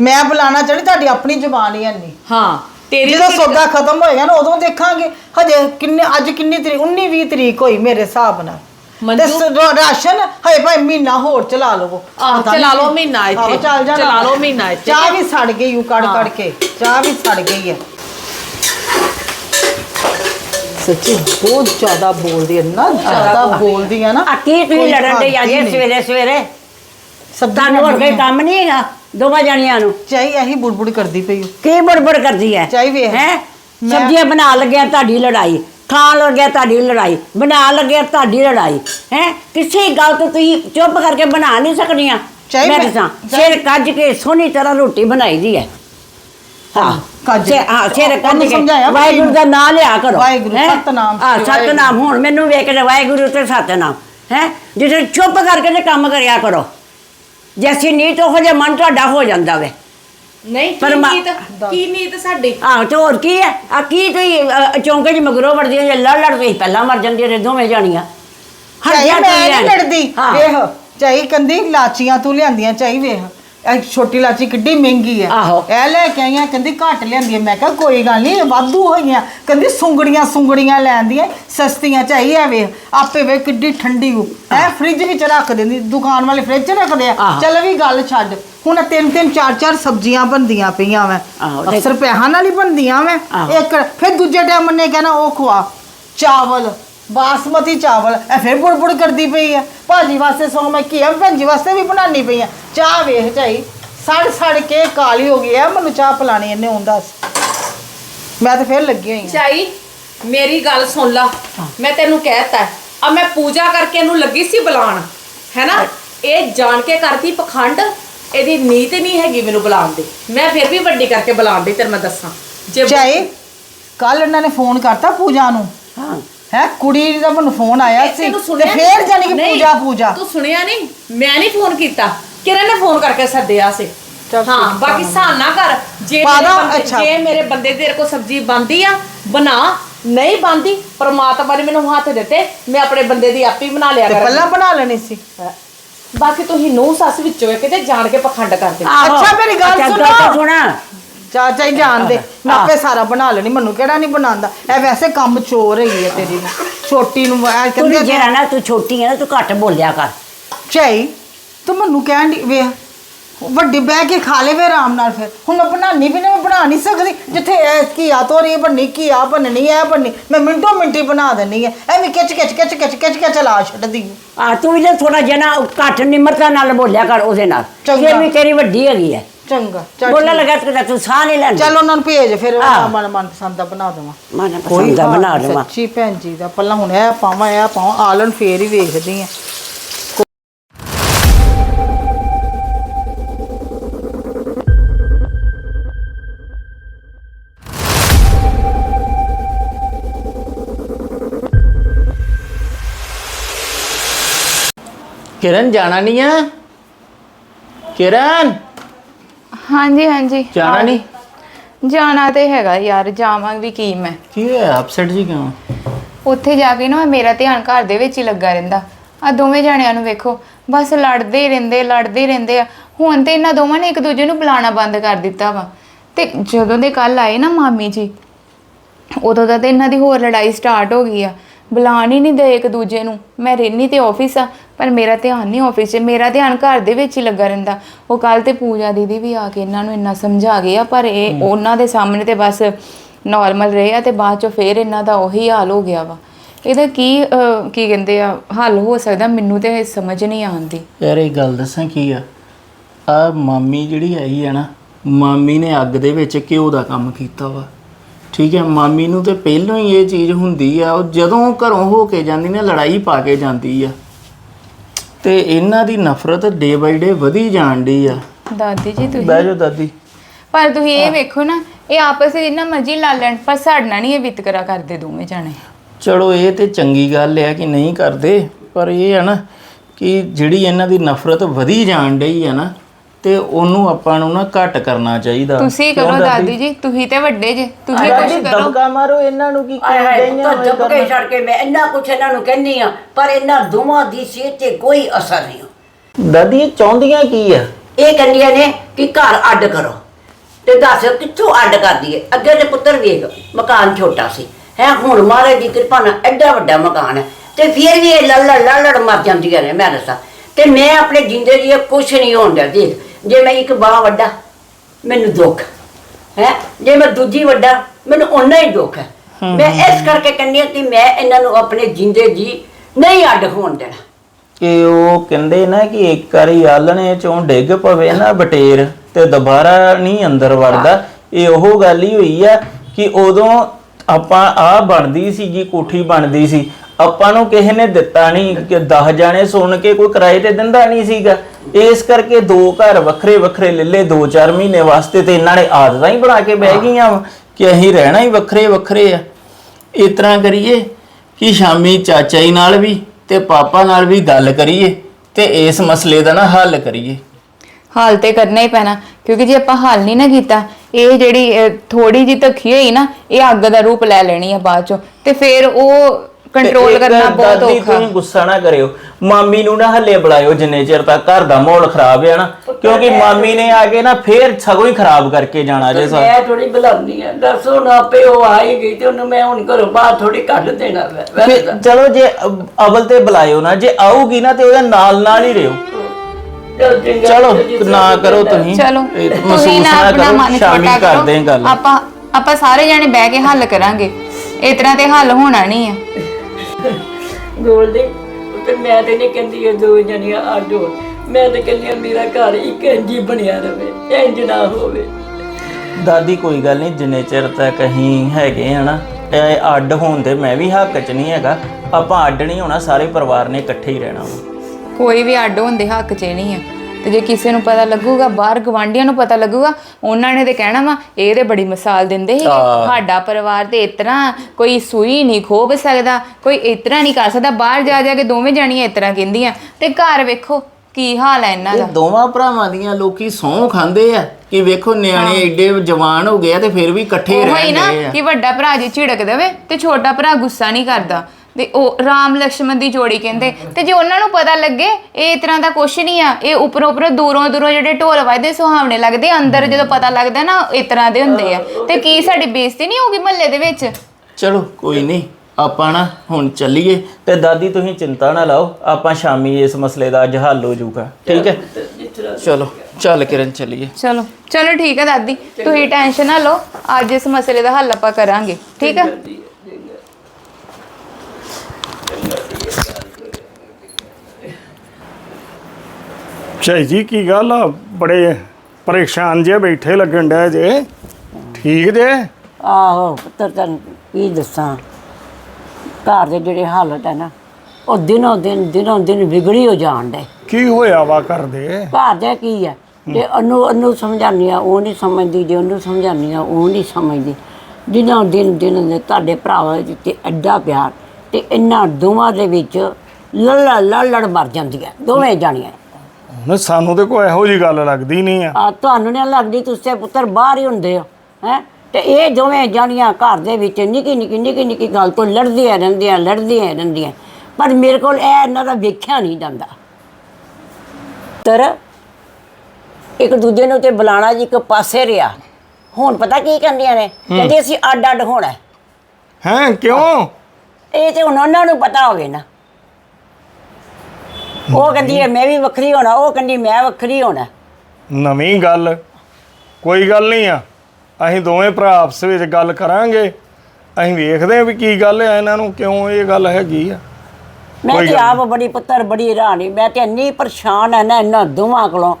ਮੈਂ ਬੁਲਾਣਾ ਚਾਹਣੀ ਤੁਹਾਡੀ ਆਪਣੀ ਜ਼ੁਬਾਨ ਹੀ ਹੈ ਨਹੀਂ ਹਾਂ ਤੇਰੀ ਜਦੋਂ ਸੌਦਾ ਖਤਮ ਹੋਏਗਾ ਨਾ ਉਦੋਂ ਦੇਖਾਂਗੇ ਹਜੇ ਕਿੰਨੇ ਅੱਜ ਕਿੰਨੀ ਤਰੀਕ 19 20 ਤਰੀਕ ਹੋਈ ਮੇਰੇ ਹਿਸਾਬ ਨਾਲ। ਤੇ ਮੰਜੂ- ਸ- ਰ- ਰਾਸ਼ਨ ਹਏ ਭਾਈ ਮਹੀਨਾ ਹੋਰ ਚਲਾ ਲਵੋ। ਆਹੋ, ਪਤਾ ਚਲਾ ਲਓ ਮਹੀਨਾ ਇੱਥੇ। ਆਹੋ, ਚੱਲ ਜਾਣਾ। ਚਲਾ ਲਓ ਮਹੀਨਾ ਇੱਥੇ। ਚਾਹ ਵੀ ਸੜ ਗਈ ਉਹ ਕੜ ਕੜ ਕੇ। ਚਾਹ ਵੀ ਸੜ ਗਈ ਹੈ। ਸੱਚੀ ਬਹੁਤ ਜ਼ਿਆਦਾ ਬੋਲਦੀ ਹੈ ਨਾ ਜ਼ਿਆਦਾ ਬੋਲਦੀ ਹੈ ਨਾ ਆ ਕੀ ਤੁਸੀਂ ਕੋਈ ਲੜਨ ਦੇ ਹੱਦ ਹੀ। ਸਵੇਰੇ ਸਵੇਰੇ। ਸਬਜ਼ੀ ਤੁਹਾਨੂੰ ਹੋਰ ਕੋਈ ਕੰਮ ਨਹੀਂ ਹੈਗਾ ਦੋਵਾਂ ਜਣੀਆਂ ਨੂੰ? ਚਾਹੀ ਇਹੀ ਬੁੜਬੁੜ ਕਰਦੀ ਪਈ। ਕੀ ਬੜਬੜ ਕਰਦੀ ਹੈ ਚਾਹੀ ਵੇਖ। ਹੈ? ਮੈਂ- ਸਬਜ਼ੀਆਂ ਬਣਾ ਲੱਗਿਆ ਤੁਹਾਡੀ ਲੜਾਈ ਖਾਣ ਲੱਗਿਆ ਤੁਹਾਡੀ ਲੜਾਈ ਬਣਾ ਲੱਗਿਆ ਤੁਹਾਡੀ ਲੜਾਈ। ਹੈ? ਕਿਸੇ ਗੱਲ ਤੋਂ ਤੁਸੀਂ ਚੁੱਪ ਕਰਕੇ ਬਣਾ ਨਹੀਂ ਸਕਦੀਆਂ। ਚਾਹੀ ਮੈਂ ਮੈਂ- ਦੱਸਾਂ ਸਿਰ ਕੱਜ ਕੇ ਸੋਹਣੀ ਤਰ੍ਹਾਂ ਰੋਟੀ ਬਣਾਈ ਦੀ ਹੈ ਹਾਂ। ਕੱਜ ਹਾਂ ਸਿਰ ਉਹਨੂੰ ਕੱਜ ਕੇ ਸਮਝਾਇਆ ਵੀ ਵਾਹਿਗੁਰੂ ਦਾ ਨਾਮ ਲਿਆ ਕਰੋ ਵਾਹਿਗੁਰੂ, ਹੈਂ? ਸਤਿਨਾਮ ਹਾਂ ਸ੍ਰੀ ਸਤਨਾਮ ਹੁਣ ਮੈਨੂੰ ਵੇਖ ਕੇ ਵਾਹਿਗੁਰੂ ਤੇ ਸਤਨਾਮ ਹੈ? ਜਿਸੇ ਚੁੱਪ ਕਰਕੇ ਤੇ ਕੰਮ ਕਰਿਆ ਕਰੋ। ਜੈਸੀ ਨੀਤ ਉਹ ਜਿਹਾ ਮਨ ਤੁਹਾਡਾ ਹੋ ਜਾਂਦਾ ਵੇ। ਨਹੀਂ ਕੀ ਪਰਮਾ- ਨੀਤ? ਕੀ ਨੀਤ ਸਾਡੀ? ਆਹ ਤੇ ਹੋਰ ਕੀ ਹੈ? ਆ ਕੀ ਤੁਸੀਂ ਅਹ, ਚੌਂਕੇ 'ਚ ਮਗਰੋਂ ਵੜਦੀਆਂ ਜੇ ਲੜ ਲੜ ਤੁਸੀਂ ਪਹਿਲਾਂ ਮਰ ਜਾਂਦੀਆਂ ਨੇ ਦੋਵੇਂ ਜਾਣੀਆਂ? ਚਾਹੀ ਮੈਂ ਨਹੀਂ। ਲੜਦੀ। ਵੇਖ ਚਾਹੀ ਕੰਦੀ ਲਾਚੀਆਂ ਤੂੰ ਲਿਆਂਦੀਆਂ ਚਾਹੀ ਵੇਖ। ਇਹ ਛੋਟੀ ਲਾਚੀ ਕਿੱਡੀ ਮਹਿੰਗੀ ਹੈ। ਆਹੋ। ਇਹ ਲੈ ਕੇ ਆਈਆਂ ਕਹਿੰਦੀ ਘੱਟ ਲਿਆਂਦੀ ਹੈ। ਮੈਂ ਕਿਹਾ ਕੋਈ ਗੱਲ ਨਹੀਂ ਇਹ ਵਾਧੂ ਹੋਈਆਂ। ਕਹਿੰਦੀ ਸੁੰਗੜੀਆਂ ਸੁੰਗੜੀਆਂ ਲੈਂਦੀਆਂ ਸਸਤੀਆਂ ਚਾਹੀਏ ਵੇ ਆਪੇ ਵੇ ਕਿੱਡੀ ਠੰਡੀ ਹੋ। ਇਹ ਫ੍ਰਿਜ ਵਿੱਚ ਰੱਖ ਦਿੰਦੀ ਦੁਕਾਨ ਵਾਲੇ ਫ੍ਰਿਜ 'ਚ ਰੱਖਦੇ ਆ। ਆਹੋ। ਚੱਲ ਵੀ ਗੱਲ ਛੱਡ ਹੁਣ ਇਹ ਤਿੰਨ ਤਿੰਨ ਚਾਰ ਚਾਰ ਸਬਜ਼ੀਆਂ ਬਣਦੀਆਂ ਪਈਆਂ ਵੈ। ਆਹੋ, ਤੇ- ਅਕਸਰ ਪੈਸਾ ਨਾਲ ਹੀ ਬਣਦੀਆਂ ਵੈ। ਆਹੋ। ਇੱਕ ਫਿਰ ਦੂਜੇ ਟਾਈਮ ਨੇ ਕਹਿਣਾ ਉਹ ਖਵਾ ਚਾਵਲ। ਬਾਸਮਤੀ ਚਾਵਲ ਇਹ ਫਿਰ ਬੁੜਬੁੜ ਕਰਦੀ ਪਈ ਹੈ ਭਾਜੀ ਵਾਸਤੇ ਸੋ ਮੈਂ ਕੀ ਭੈਣ ਜੀ ਵਾਸਤੇ ਵੀ ਬਣਾਉਣੀ ਪਈ ਆ। ਚਾਹ ਵੇਖ ਝਾਈ ਸੜ ਸੜ ਕੇ ਕਾਲੀ ਹੋ ਗਈ ਹੈ ਮੈਨੂੰ ਚਾਹ ਪਿਲਾਣੀ ਇਹਨੇ ਹੁੰਦਾ ਮੈਂ ਤਾਂ ਫਿਰ ਲੱਗੀ ਹੋਈ ਚਾਈ ਮੇਰੀ ਗੱਲ ਸੁਣ ਲਾ। ਮੈਂ ਤੈਨੂੰ ਕਹਿਤਾ ਆ ਮੈਂ ਪੂਜਾ ਕਰਕੇ ਇਹਨੂੰ ਲੱਗੀ ਸੀ ਬੁਲਾਉਣ ਹੈਨਾ? ਇਹ ਜਾਣ ਕੇ ਕਰਦੀ ਪਖੰਡ ਇਹਦੀ ਨੀਤ ਨਹੀਂ ਹੈਗੀ ਮੈਨੂੰ ਬੁਲਾਉਣ ਦੀ। ਮੈਂ ਫਿਰ ਵੀ ਵੱਡੀ ਕਰਕੇ ਬੁਲਾਉਣ ਦੀ ਤੈਨੂੰ ਮੈਂ ਦੱਸਾਂ। ਜੇ ਝਾਈ ਕੱਲ ਇਹਨਾਂ ਨੇ ਫੋਨ ਕਰਤਾ ਪੂਜਾ ਨੂੰ। ਹਾਂ। ਹੈ? ਕੁੜੀ ਦਾ ਮੈਨੂੰ ਫੋਨ ਆਇਆ ਸੀ ਤੈਨੂੰ ਤੇ ਸੁਣਿਆ ਫੇਰ ਜਾਨੀ ਕਿ ਨਹੀਂ, ਪੂਜਾ ਪੂਜਾ। ਤੂੰ ਸੁਣਿਆ ਨਹੀਂ? ਮੈਂ ਨਹੀਂ ਫੋਨ ਕੀਤਾ। ਕਿਰਨ ਨੇ ਫੋਨ ਕਰਕੇ ਸੱਦਿਆ ਸੀ। ਚੱਲ ਹਾਂ ਠੀਕ ਬਾਕੀ। ਸਾਨ ਨਾ ਕਰ। ਜੇ ਪਾ ਮੇਰੇ ਦਾਂ? ਬੰਦੇ ਅੱਛਾ। ਜੇ ਮੇਰੇ ਬੰਦੇ ਤੇਰੇ ਕੋ ਸਬਜ਼ੀ ਬੰਦੀ ਆ ਬਣਾ। ਨਹੀਂ ਬੰਦੀ ਪਰਮਾਤਮਾ ਨੇ ਮੈਨੂੰ ਹੱਥ ਦਿੱਤੇ। ਮੈਂ ਆਪਣੇ ਬੰਦੇ ਦੀ ਆਪੀ ਬਣਾ ਲਿਆ ਤੇ ਕਰਾਂਗੀ। ਪਹਿਲਾਂ ਬਣਾ ਲੈਣੀ ਸੀ। ਬਾਕੀ ਤੁਸੀਂ ਨੂੰ ਸੱਸ ਵਿੱਚੋਂ ਇੱਕ ਤੇ ਜਾਣ ਕੇ ਪਖੰਡ ਕਰਦੇ। ਅੱਛਾ, ਮੇਰੀ ਗੱਲ ਅੱਛਾ, ਸੁਣੋ। ਤਾਂ ਸੁਣਾ। ਚਾਚਾ ਹੀ ਜਾਣਦੇ ਮੈਂ ਆਪੇ ਸਾਰਾ ਬਣਾ ਲੈਣੀ ਮੈਨੂੰ ਕਿਹੜਾ ਨਹੀਂ ਬਣਾਉਂਦਾ। ਇਹ ਵੈਸੇ ਕੰਮ ਚੋਰ ਹੈਗੀ ਹੈ ਤੇਰੀ ਨੂੰ। ਛੋਟੀ ਨੂੰ ਇਹ ਤੂੰ ਕਹਿੰਦੇ ਜਿਹੜਾ ਨਾ ਤੂੰ ਛੋਟੀ ਹੈ ਨਾ ਤੂੰ ਘੱਟ ਬੋਲਿਆ ਕਰ। ਚਾਈ ਤੂੰ ਮੈਨੂੰ ਕਹਿਣ ਦੀ ਵੇ ਵੱਡੀ ਬਹਿ ਕੇ ਖਾ ਲੈ ਵੇ ਆਰਾਮ ਨਾਲ ਫਿਰ। ਹੁਣ ਮੈਂ ਬਣਾਉਣੀ ਵੀ ਨਹੀਂ ਮੈਂ ਬਣਾ ਨਹੀਂ ਸਕਦੀ। ਜਿੱਥੇ ਇਹ ਕੀ ਆ ਤੋਰੀ ਬਣਨੀ ਕੀ ਆ ਬਣਨੀ ਐ ਬਣਨੀ ਮੈਂ ਮਿੰਟੋ ਮਿੰਟੀ ਬਣਾ ਦੇਣੀ ਐ ਐਵੇਂ ਕਿਚ ਕਿਚ ਕਿਚ ਕਿਚ ਕਿਚ ਕਿਚ ਲਾ ਛੱਡਦੀ ਹਾਂ। ਆ ਤੂੰ ਵੀ ਥੋੜਾ ਜਿਹਾ ਨਾ ਘੱਟ ਨਿਮਰਤਾ ਨਾਲ ਬੋਲਿਆ ਕਰ ਉਹਦੇ ਨਾਲ। ਚੰਗਾ। ਵੀ ਤੇਰੀ ਵੱਡੀ ਹੈਗੀ ਹੈ। ਚੰਗਾ ਚੱਲ ਬੋਲਣ। ਲੱਗਾ ਤੇ ਤੂੰ ਸਾਹ ਨਹੀਂ ਲੈਂਦਾ। ਚੱਲ ਉਹਨਾਂ ਨੂੰ ਭੇਜ ਫਿਰ। ਮਨ ਮਨ ਪਸੰਦ ਦਾ ਬਣਾ ਦੇਵਾਂ। ਮਨ ਪਸੰਦ ਦਾ ਬਣਾ ਲਵਾਂ ਸੱਚੀ ਭੈਣ ਜੀ ਦਾ। ਪਹਿਲਾਂ ਹੁਣ ਇਹ ਪਾਵਾਂ ਇਹ ਪਾਵਾਂ ਆਲਣ ਫੇਰ ਹੀ ਵੇਖਦੀ ਆ। ਕਿਰਨ ਜਾਣਾ ਨਹੀਂ ਆ? ਕਿਰਨ? ਹਾਂਜੀ ਹਾਂਜੀ। ਜਾਣਾ ਨਹੀਂ? ਜਾਣਾ ਤੇ ਹੈਗਾ ਯਾਰ ਜਾਵਾਂ ਵੀ ਕੀ ਮੈਂ। ਕੀ ਹੋਇਆ? ਅਪਸੈਟ ਜੀ ਕਿਉਂ? ਉੱਥੇ ਜਾ ਕੇ ਨਾ ਮੇਰਾ ਧਿਆਨ ਘਰ ਦੇ ਵਿੱਚ ਹੀ ਲੱਗਾ ਰਹਿੰਦਾ। ਆ ਦੋਵੇਂ ਜਣਿਆਂ ਨੂੰ ਵੇਖੋ ਬਸ ਲੜਦੇ ਹੀ ਰਹਿੰਦੇ ਲੜਦੇ ਹੀ ਰਹਿੰਦੇ ਆ। ਹੁਣ ਤੇ ਇਹਨਾਂ ਦੋਵਾਂ ਨੇ ਇੱਕ ਦੂਜੇ ਨੂੰ ਬੁਲਾਉਣਾ ਬੰਦ ਕਰ ਦਿੱਤਾ ਵਾ। ਤੇ ਜਦੋਂ ਦੇ ਕੱਲ ਆਏ ਨਾ ਮਾਮੀ ਜੀ ਉਦੋਂ ਦਾ ਤੇ ਇਹਨਾਂ ਦੀ ਹੋਰ ਲੜਾਈ ਸਟਾਰਟ ਹੋ ਗਈ ਆ। ਬੁਲਾਣ ਹੀ ਨਹੀਂ ਦੇ ਇੱਕ ਦੂਜੇ ਨੂੰ। ਮੈਂ ਰਹਿਨੀ ਤੇ ਆਫਿਸ ਆ ਪਰ ਮੇਰਾ ਧਿਆਨ ਨਹੀਂ ਆਫਿਸ 'ਚ ਮੇਰਾ ਧਿਆਨ ਘਰ ਦੇ ਵਿੱਚ ਹੀ ਲੱਗਾ ਰਹਿੰਦਾ। ਉਹ ਕੱਲ ਤੇ ਪੂਜਾ ਦੀਦੀ ਵੀ ਆ ਕੇ ਇਹਨਾਂ ਨੂੰ ਇੰਨਾ ਸਮਝਾ ਗਏ ਆ ਪਰ ਇਹ ਉਹਨਾਂ ਦੇ ਸਾਹਮਣੇ ਤੇ ਬਸ ਨਾਰਮਲ ਰਹੇ ਆ ਤੇ ਬਾਅਦ ਚੋਂ ਫੇਰ ਇਹਨਾਂ ਦਾ ਉਹੀ ਹਾਲ ਹੋ ਗਿਆ ਵਾ। ਇਹਦਾ ਕੀ ਅਹ, ਕੀ ਕਹਿੰਦੇ ਆ ਹੱਲ ਹੋ ਸਕਦਾ? ਮੈਨੂੰ ਤੇ ਇਹ ਸਮਝ ਨਹੀਂ ਆਉਂਦੀ। ਯਾਰ ਇਹ ਗੱਲ ਦੱਸਾਂ ਕੀ ਆ? ਆ ਮਾਮੀ ਜਿਹੜੀ ਆਈ ਆ ਨਾ ਮਾਮੀ ਨੇ ਅੱਗ ਦੇ ਵਿੱਚ ਘਿਓ ਦਾ ਕੰਮ ਕੀਤਾ ਵਾ। ਠੀਕ ਹੈ ਮਾਮੀ ਨੂੰ ਤੇ ਪਹਿਲਾਂ ਹੀ ਇਹ ਚੀਜ਼ ਹੁੰਦੀ ਆ ਉਹ ਜਦੋਂ ਘਰੋਂ ਹੋ ਕੇ ਜਾਂਦੀ ਨੇ ਲੜਾਈ ਪਾ ਕੇ ਜਾਂਦੀ ਆ। ਤੇ ਇਹਨਾਂ ਦੀ ਨਫ਼ਰਤ ਡੇ ਬਾਈ ਡੇ ਵਧੀ ਜਾਣ ਡਈ ਆ। ਦਾਦੀ ਜੀ ਤੁਸੀਂ? ਬਹਿ ਜਾਓ ਦਾਦੀ। ਪਰ ਤੁਸੀਂ ਇਹ ਵੇਖੋ ਨਾ ਇਹ ਆਪਸ ਵਿੱਚ ਜਿੰਨਾ ਮਰਜ਼ੀ ਲੜ ਲੈਣ ਪਰ ਸਾਡਣਾ ਨਹੀਂ ਇਹ ਵਿਤਕਰਾ ਕਰਦੇ ਦੋਵੇਂ ਜਾਣੇ। ਚਲੋ ਇਹ ਤੇ ਚੰਗੀ ਗੱਲ ਹੈ ਕਿ ਨਹੀਂ ਕਰਦੇ ਪਰ ਇਹ ਹੈ ਨਾ ਕਿ ਜਿਹੜੀ ਇਹਨਾਂ ਦੀ ਨਫ਼ਰਤ ਵਧੀ ਜਾਣ ਡਈ ਹੈ ਨਾ ਤੇ ਉਹਨੂੰ ਆਪਾਂ ਨੂੰ ਨਾ ਘੱਟ ਕਰਨਾ ਚਾਹੀਦਾ। ਤੁਸੀਂ ਕਰੋ ਦਾਦੀ? ਜੀ ਤੁਸੀਂ ਤੇ ਵੱਡੇ ਜੇ ਤੁਸੀਂ ਕੁਝ ਕਰੋ। ਦਬਕਾ ਮਾਰੋ ਇਹਨਾਂ ਨੂੰ ਕੀ ਆਏ ਕਰ ਹਾਏ ਗਈਆਂ ਪੁੱਤ ਚੁੱਪ ਕੇ ਛੱਡ ਕੇ ਮੈਂ ਇੰਨਾ ਕੁਛ ਇਹਨਾਂ ਨੂੰ ਕਹਿੰਨੀ ਆ ਪਰ ਇਹਨਾਂ ਦੋਵਾਂ ਦੀ ਸਿਹਤ ਤੇ ਕੋਈ ਅਸਰ ਨਹੀਂ ਹੋ ਦਾਦੀ ਇਹ ਚਾਹੁੰਦੀਆਂ ਕੀ ਆ? ਇਹ ਕਹਿੰਦੀਆਂ ਨੇ ਕਿ ਘਰ ਅੱਡ ਕਰੋ। ਤੇ ਦੱਸ ਕਿੱਥੋਂ ਅੱਡ ਕਰਦੀ ਏ? ਅੱਗੇ ਤੇ ਪੁੱਤਰ ਵੇਖ ਮਕਾਨ ਛੋਟਾ ਸੀ। ਹੈ ਹੁਣ ਮਹਾਰਾਜ ਦੀ ਕਿਰਪਾ ਨਾਲ ਐਡਾ ਵੱਡਾ ਮਕਾਨ ਹੈ। ਤੇ ਫਿਰ ਵੀ ਇਹ ਲੱਲੜ ਲੱਲੜ ਮਰ ਜਾਂਦੀਆਂ ਨੇ ਮੈਂ ਦੱਸਾਂ। ਤੇ ਮੈਂ ਆਪਣੇ ਜਿੰਦੇ ਦੀ ਕੁਛ ਨਹੀਂ ਹੋਣ ਦਿਆ ਦੇਖ। ਜੇ ਮੈਂ ਇੱਕ ਬਾਹ ਵੱਡਾ ਮੈਨੂੰ ਦੁੱਖ ਹੈ। ਜੇ ਮੈਂ ਦੂਜੀ ਵੱਡਾ ਮੈਨੂੰ ਓਨਾ ਹੀ ਦੁੱਖ ਹੈ। ਮੈਂ ਇਸ ਕਰਕੇ ਕਹਿੰਦੀ ਹਾਂ ਕਿ ਮੈਂ ਇਹਨਾਂ ਨੂੰ ਆਪਣੇ ਜਿੰਦੇ ਜੀ ਨਹੀਂ ਅੱਡ ਹੋਣ ਦੇਣਾ। ਕਿ ਉਹ ਕਹਿੰਦੇ ਨਾ ਕਿ ਇੱਕ ਵਾਰੀ ਆਲਣੇ ਚੋਂ ਡਿੱਗ ਪਵੇ ਨਾ ਬਟੇਰ ਤੇ ਦੁਬਾਰਾ ਨਹੀਂ ਅੰਦਰ ਵੜਦਾ। ਇਹ ਉਹ ਗੱਲ ਹੀ ਹੋਈ ਆ ਕਿ ਉਦੋਂ ਆਪਾਂ ਆ ਬਣਦੀ ਸੀਗੀ ਕੋਠੀ ਬਣਦੀ ਸੀ। ਆਪਾਂ ਨੂੰ ਕਿਸੇ ਨੇ ਦਿੱਤਾ ਨਹੀਂ ਕਿ 10 ਜਾਣੇ ਸੁਣ ਕੇ ਕੋਈ ਕਿਰਾਏ ਤੇ ਦਿੰਦਾ ਨਹੀਂ ਸੀਗਾ। ਇਸ ਕਰਕੇ ਦੋ ਘਰ ਵੱਖਰੇ ਵੱਖਰੇ ਲੱਲੇ 2-4 ਮਹੀਨੇ ਵਾਸਤੇ ਤੇ ਇਹਨਾਂ ਨੇ ਆਦਤਾਂ ਹੀ ਬਣਾ ਕੇ ਬਹਿ ਗਈਆਂ ਕਿ ਅਸੀਂ ਰਹਿਣਾ ਹੀ ਵੱਖਰੇ ਵੱਖਰੇ ਆ। ਇਸ ਤਰ੍ਹਾਂ ਕਰੀਏ ਕਿ ਸ਼ਾਮੀ ਚਾਚਾ ਜੀ ਨਾਲ ਵੀ ਤੇ ਪਾਪਾ ਨਾਲ ਵੀ ਗੱਲ ਕਰੀਏ ਤੇ ਇਸ ਮਸਲੇ ਦਾ ਨਾ ਹੱਲ ਕਰੀਏ। ਹਾਲ ਤੇ ਕਰਨਾ ਹੀ ਪੈਣਾ ਕਿਉਂਕਿ ਜੇ ਆਪਾਂ ਹੱਲ ਨਹੀਂ ਨਾ ਕੀਤਾ ਇਹ ਜਿਹੜੀ ਥੋੜੀ ਜਿਹੀ ਤਖੀ ਹੋਈ ਨਾ ਇਹ ਅੱਗ ਦਾ ਰੂਪ ਲੈ ਲੈਣੀ ਆ ਬਾਅਦ ਚੋਂ। ਤੇ ਫਿਰ ਉਹ ਕੰਟਰੋਲ ਕਰਨਾ ਬਹੁਤ ਦਾਦੀ ਔਖਾ। ਤੁਸੀਂ ਗੁੱਸਾ ਨਾ ਕਰਿਓ। ਮਾਮੀ ਨੂੰ ਨਾ ਹੱਲੇ ਬੁਲਾਇਓ ਜਿੰਨੇ ਚਿਰ ਤੱਕ ਘਰ ਦਾ ਮਾਹੌਲ ਖਰਾਬ ਹੈ ਨਾ। ਕਿਉਂਕਿ ਮਾਮੀ ਨੇ ਆ ਕੇ ਨਾ ਫੇਰ ਸਗੋਂ ਹੀ ਖਰਾਬ ਕਰਕੇ ਜਾਣਾ ਜੇ ਸਾ ਮੈਂ ਥੋੜੀ ਬੁਲਾਉਂਦੀ ਆ ਦੱਸ ਹੁਣ ਆਪੇ ਉਹ ਆ ਹੀ ਗਈ ਤੇ ਉਹਨੂੰ ਮੈਂ ਹੁਣ ਘਰੋਂ ਬਾਹਰ ਥੋੜੀ ਕੱਢ ਦੇਣਾ ਵੈ ਵੈਸੇ ਫਿਰ ਤਾਂ ਚਲੋ ਜੇ ਅਵਲ ਤੇ ਬੁਲਾਇਓ ਨਾ ਜੇ ਆਊਗੀ ਨਾ ਤੇ ਉਹਦੇ ਨਾਲ ਨਾਲ ਹੀ ਰਹੋ ਚੱਲ ਚੰਗਾ, ਚਲੋ ਜਿਸ ਤਰ੍ਹਾਂ ਨਾ ਕਰੋ। ਤੁਸੀਂ। ਚਲੋ ਇਹ ਤੁਸੀਂ ਮਹਿਸੂਸ ਨਾ ਨਾ ਆਪਣਾ ਕਰੋ ਮਨ ਸ਼ਾਮੀ ਛੋਟਾ ਕਰਦੇ ਹਾਂ ਗੱਲ। ਕਰੋ ਆਪਾਂ ਆਪਾਂ ਸਾਰੇ ਜਾਣੇ ਬਹਿ ਕੇ ਹੱਲ ਕਰਾਂਗੇ। ਇਸ ਤਰ੍ਹਾਂ ਤੇ ਹੱਲ ਹੋਣਾ ਨਹੀਂ ਆ। ਗੋਲਡੀ ਤੇ ਮੈਂ ਤੇ ਨਹੀਂ ਕਹਿੰਦੀ ਇਹ ਦੋ ਜਣੀਆਂ ਹੋ ਮੈਂ ਤੇ ਕਹਿੰਦੀ ਹਾਂ ਮੇਰਾ ਘਰ ਇੱਕ ਇੰਜੀ ਬਣਿਆ ਰਵੇ ਇੰਜ ਨਾ ਹੋਵੇ। ਦਾਦੀ ਕੋਈ ਗੱਲ ਨਹੀਂ ਜਿੰਨੇ ਚਿਰ ਤੱਕ ਅਸੀਂ ਹੈਗੇ ਆ ਨਾ ਇਹ ਅੱਡ ਹੋਣ ਦੇ ਮੈਂ ਵੀ ਹੱਕ 'ਚ ਨਹੀਂ ਹੈਗਾ। ਆਪਾਂ ਅੱਡ ਨਹੀਂ ਹੋਣਾ ਸਾਰੇ ਪਰਿਵਾਰ ਨੇ ਇਕੱਠੇ ਹੀ ਰਹਿਣਾ ਵਾ। ਕੋਈ ਵੀ ਅੱਡ ਹੋਣ ਦੇ ਹੱਕ 'ਚ ਨਹੀਂ ਆ। ਤੇ ਜੇ ਕਿਸੇ ਨੂੰ ਪਤਾ ਲੱਗੂਗਾ ਬਾਹਰ ਗਵਾਂਢੀਆਂ ਨੂੰ ਪਤਾ ਲੱਗੂਗਾ ਉਹਨਾਂ ਨੇ ਤੇ ਕਹਿਣਾ ਵਾ ਇਹ ਤੇ ਬੜੀ ਮਿਸਾਲ ਦਿੰਦੇ ਸੀ ਸਾਡਾ ਪਰਿਵਾਰ ਤੇ ਇਤਨਾ ਕੋਈ ਸੂਈ ਨਹੀਂ ਖੋਬ ਸਕਦਾ ਕੋਈ ਇਤਨਾ ਨਹੀਂ ਕਰ ਸਕਦਾ ਬਾਹਰ ਜਾ ਜਾ ਕੇ ਦੋਵੇਂ ਜਾਣੀਆਂ ਇਤਨਾ ਕਹਿੰਦੀਆਂ। ਤੇ ਘਰ ਵੇਖੋ ਕੀ ਹਾਲ ਹੈ ਇਹਨਾਂ ਦਾ। ਦੋਵਾਂ ਭਰਾਵਾਂ ਦੀਆਂ ਲੋਕੀ ਸਹੁੰ ਖਾਂਦੇ ਆ ਕਿ ਵੇਖੋ ਨਿਆਣੇ ਏਡੇ ਜਵਾਨ ਹੋ ਗਏ ਆ ਤੇ ਫਿਰ ਵੀ ਇਕੱਠੇ ਉਹ ਹੀ ਰਹਿੰਦੇ ਆ। ਕਿ ਵੱਡਾ ਭਰਾ ਜੀ ਝਿੜਕ ਦੇਵੇ ਤੇ ਛੋਟਾ ਭਰਾ ਗੁੱਸਾ ਨਹੀਂ ਕਰਦਾ। ਤੇ ਉਹ ਰਾਮ ਲక్ష్మణ ਦੀ ਜੋੜੀ ਕਹਿੰਦੇ। ਤੇ ਜੇ ਉਹਨਾਂ ਨੂੰ ਪਤਾ ਲੱਗੇ ਇਹ ਇਸ ਤਰ੍ਹਾਂ ਦਾ ਕੁਛ ਨਹੀਂ ਆ। ਇਹ ਉੱਪਰੋਂ ਉੱਪਰੋਂ ਦੂਰੋਂ ਦੂਰੋਂ ਜਿਹੜੇ ਢੋਲ ਵੱਜਦੇ ਸੁਹਾਵਣੇ ਲੱਗਦੇ ਅੰਦਰ ਜਦੋਂ ਪਤਾ ਲੱਗਦਾ ਨਾ ਇਸ ਤਰ੍ਹਾਂ ਦੇ ਹੁੰਦੇ ਆ। ਤੇ ਕੀ ਸਾਡੀ ਬੇਇੱਜ਼ਤੀ ਨਹੀਂ ਹੋਊਗੀ ਮਹੱਲੇ ਦੇ ਵਿੱਚ? ਚਲੋ ਕੋਈ ਨਹੀਂ। ਆਪਾਂ ਨਾ ਹੁਣ ਚੱਲੀਏ ਤੇ ਦਾਦੀ ਤੁਸੀਂ ਚਿੰਤਾ ਨਾ ਲਾਓ। ਆਪਾਂ ਸ਼ਾਮੀ ਇਸ ਮਸਲੇ ਦਾ ਅੱਜ ਹੱਲ ਹੋ ਜਾਊਗਾ। ਠੀਕ ਹੈ? ਚਲੋ ਚੱਲ ਕਿਰਨ ਚੱਲੀਏ। ਚਲੋ ਚਲੋ ਠੀਕ ਹੈ ਦਾਦੀ। ਤੁਸੀਂ ਟੈਨਸ਼ਨ ਨਾ ਲਓ। ਅੱਜ ਇਸ ਮਸਲੇ ਦਾ ਹੱਲ ਆਪਾਂ ਕਰਾਂਗੇ। ਠੀਕ ਹੈ? ਚਾਈ ਜੀ ਕੀ ਗੱਲ ਆ? ਬੜੇ ਪਰੇਸ਼ਾਨ ਜੇ ਬੈਠੇ ਲੱਗਣ ਡਿਆ ਜੇ। ਠੀਕ ਜੇ? ਆਹੋ ਪੁੱਤਰ ਤੈਨੂੰ ਕੀ ਦੱਸਾਂ? ਘਰ ਦੇ ਜਿਹੜੇ ਹਾਲਤ ਹੈ ਨਾ ਉਹ ਦਿਨੋਂ ਦਿਨ ਦਿਨੋਂ ਦਿਨ ਵਿਗੜੀ ਹੋ ਜਾਣ ਡੇ ਕੀ ਹੋਇਆ ਵਾ ਕਰਦੇ ਘਰ ਦੇ ਕੀ ਹੈ ਜੇ ਉਹਨੂੰ ਉਹਨੂੰ ਸਮਝਾਉਂਦੀ ਆ ਉਹ ਨਹੀਂ ਸਮਝਦੀ ਜੇ ਉਹਨੂੰ ਸਮਝਾਉਂਦੀ ਆ ਉਹ ਨਹੀਂ ਸਮਝਦੀ। ਦਿਨੋਂ ਦਿਨ ਦਿਨ ਦੇ ਤੁਹਾਡੇ ਭਰਾਵਾਂ ਦੇ ਤੇ ਐਡਾ ਪਿਆਰ ਤੇ ਇਹਨਾਂ ਦੋਵਾਂ ਦੇ ਵਿੱਚ ਲੱਲਾ ਲੱਲੜ ਮਰ ਜਾਂਦੀਆਂ ਦੋਵੇਂ ਜਾਣੀਆਂ। ਹੁਣ ਸਾਨੂੰ ਤੇ ਕੋਈ ਇਹੋ ਜੀ ਗੱਲ ਲੱਗਦੀ ਨਹੀਂ ਆ। ਆ ਤੁਹਾਨੂੰ ਨਹੀਂ ਲੱਗਦੀ ਤੁਸੀਂ ਤੇ ਪੁੱਤਰ ਬਾਹਰ ਹੀ ਹੁੰਦੇ ਹੋ ਹੈ? ਤੇ ਇਹ ਦੋਵੇਂ ਜਾਣੀਆਂ ਘਰ ਦੇ ਵਿੱਚ ਨਿੱਕੀ ਨਿੱਕੀ ਨਿੱਕੀ ਨਿੱਕੀ ਗੱਲ ਤੋਂ ਲੜਦੀਆਂ ਰਹਿੰਦੀਆਂ ਲੜਦੀਆਂ ਰਹਿੰਦੀਆਂ। ਪਰ ਮੇਰੇ ਕੋਲ ਇਹ ਇਹਨਾਂ ਦਾ ਵੇਖਿਆ ਨਹੀਂ ਜਾਂਦਾ। ਤਰ ਇੱਕ ਦੂਜੇ ਨੂੰ ਤੇ ਬੁਲਾਣਾ ਜੀ ਇੱਕ ਪਾਸੇ ਰਿਆ ਹੁਣ ਪਤਾ ਕੀ ਕਹਿੰਦੀਆਂ ਨੇ? ਕਹਿੰਦੀ ਅਸੀਂ ਅੱਡ ਅੱਡ ਹੋਣਾ। ਹੈ। ਹੈ ਕਿਉਂ? ਇਹ ਤੇ ਹੁਣ ਉਹਨਾਂ ਨੂੰ ਪਤਾ ਹੋਵੇ ਨਾ। ਉਹ ਕਹਿੰਦੀ ਹੈ ਮੈਂ ਵੀ ਵੱਖਰੀ ਹੋਣਾ ਉਹ ਕਹਿੰਦੀ ਮੈਂ ਵੱਖਰੀ ਹੋਣਾ। ਨਵੀਂ ਗੱਲ ਕੋਈ ਗੱਲ ਨਹੀਂ ਆ। ਅਸੀਂ ਦੋਵੇਂ ਭਰਾ ਆਪਸ ਵਿੱਚ ਗੱਲ ਕਰਾਂਗੇ। ਅਸੀਂ ਵੇਖਦੇ ਆ ਵੀ ਕੀ ਗੱਲ ਹੈ ਇਹਨਾਂ ਨੂੰ ਕਿਉਂ ਇਹ ਗੱਲ ਹੈਗੀ ਆ। ਮੈਂ ਤੇ ਆਪ ਬੜੀ ਪੁੱਤਰ ਬੜੀ ਹੈਰਾਨੀ ਮੈਂ ਤੇ ਇੰਨੀ ਪਰੇਸ਼ਾਨ ਹੈ ਨਾ ਇਹਨਾਂ ਦੋਵਾਂ ਕੋਲੋਂ।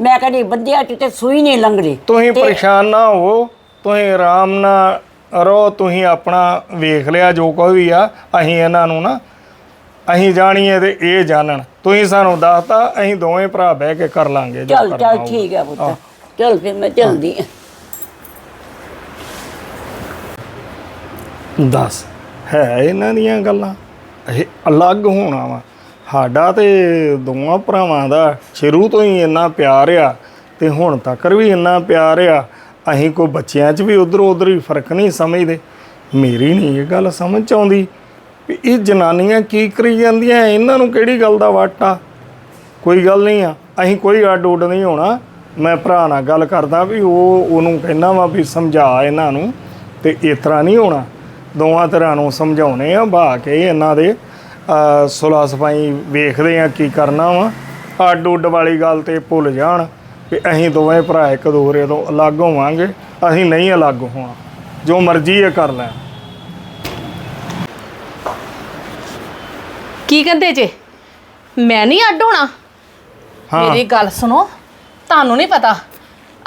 ਮੈਂ ਕਹਿੰਦੀ ਬੰਦਿਆਂ ਚ ਤੇ ਸੂਈ ਨਹੀਂ ਲੰਘਦੀ। ਤੁਸੀਂ ਪਰੇਸ਼ਾਨ ਨਾ ਹੋਵੋ ਤੁਸੀਂ ਆਰਾਮ ਨਾਲ ਰਹੋ ਤੁਸੀਂ ਆਪਣਾ ਵੇਖ ਲਿਆ ਜੋ ਕੋਈ ਵੀ ਆ ਅਸੀਂ ਇਹਨਾਂ ਨੂੰ ਨਾ ਅਸੀਂ ਜਾਣੀਏ ਤੇ ਇਹ ਜਾਣਨ। ਤੁਸੀਂ ਸਾਨੂੰ ਦੱਸਤਾ ਅਸੀਂ ਦੋਵੇਂ ਭਰਾ ਬਹਿ ਕੇ ਕਰ ਲਾਂਗੇ ਜੋ ਚੱਲ ਕਰਨਾ ਚੱਲ ਹੋਊ। ਠੀਕ ਹੈ ਪੁੱਤਰ ਚੱਲ ਫਿਰ ਮੈਂ ਚਲਦੀ ਹਾਂ ਦੱਸ ਹੈ ਇਹਨਾਂ ਦੀਆਂ ਗੱਲਾਂ? ਇਹ ਅਲੱਗ ਹੋਣਾ ਵਾ। ਸਾਡਾ ਤੇ ਦੋਵਾਂ ਭਰਾਵਾਂ ਦਾ ਸ਼ੁਰੂ ਤੋਂ ਹੀ ਇੰਨਾ ਪਿਆਰ ਆ ਤੇ ਹੁਣ ਤੱਕ ਵੀ ਇੰਨਾ ਪਿਆਰ ਆ। ਅਸੀਂ ਕੋਈ ਬੱਚਿਆਂ 'ਚ ਵੀ ਉਧਰ ਉਧਰ ਹੀ ਫ਼ਰਕ ਨਹੀਂ ਸਮਝਦੇ। ਮੇਰੀ ਨਹੀਂ ਇਹ ਗੱਲ ਸਮਝ 'ਚ ਆਉਂਦੀ। ਵੀ ਇਹ ਜਨਾਨੀਆਂ ਕੀ ਕਰੀ ਜਾਂਦੀਆਂ ਇਹਨਾਂ ਨੂੰ ਕਿਹੜੀ ਗੱਲ ਦਾ ਵਾਟਾ ਕੋਈ ਗੱਲ ਨਹੀਂ ਆ ਅਸੀਂ ਕੋਈ ਅੱਡ ਉੱਡ ਨਹੀਂ ਹੋਣਾ। ਮੈਂ ਭਰਾ ਨਾਲ ਗੱਲ ਕਰਦਾ ਵੀ ਉਹ ਉਹਨੂੰ ਕਹਿਣਾ ਵਾ ਵੀ ਸਮਝਾ ਇਹਨਾਂ ਨੂੰ ਤੇ ਇਸ ਤਰ੍ਹਾਂ ਨਹੀਂ ਹੋਣਾ। ਦੋਵਾਂ ਤਰ੍ਹਾਂ ਨੂੰ ਸਮਝਾਉਣੇ ਆ ਬਾ ਕੇ ਇਹਨਾਂ ਦੇ ਅਹ, ਸਫ਼ਾਈ ਵੇਖਦੇ ਆ ਕੀ ਕਰਨਾ ਵਾ। ਅੱਡ ਉੱਡ ਵਾਲੀ ਗੱਲ ਤੇ ਭੁੱਲ ਜਾਣ ਵੀ ਅਸੀਂ ਦੋਵੇਂ ਭਰਾ ਇੱਕ ਦੂਰੇ ਤੋਂ ਅਲੱਗ ਹੋਵਾਂਗੇ ਅਸੀਂ ਨਹੀਂ ਅਲੱਗ ਹੋਵਾਂ ਜੋ ਮਰਜ਼ੀ ਇਹ ਕਰ ਲੈ ਕੀ ਕਹਿੰਦੇ ਜੇ? ਮੈਂ ਨਹੀਂ ਅੱਡ ਹੋਣਾ? ਹਾਂ। ਮੇਰੀ ਗੱਲ ਸੁਣੋ ਤੁਹਾਨੂੰ ਨਹੀਂ ਪਤਾ।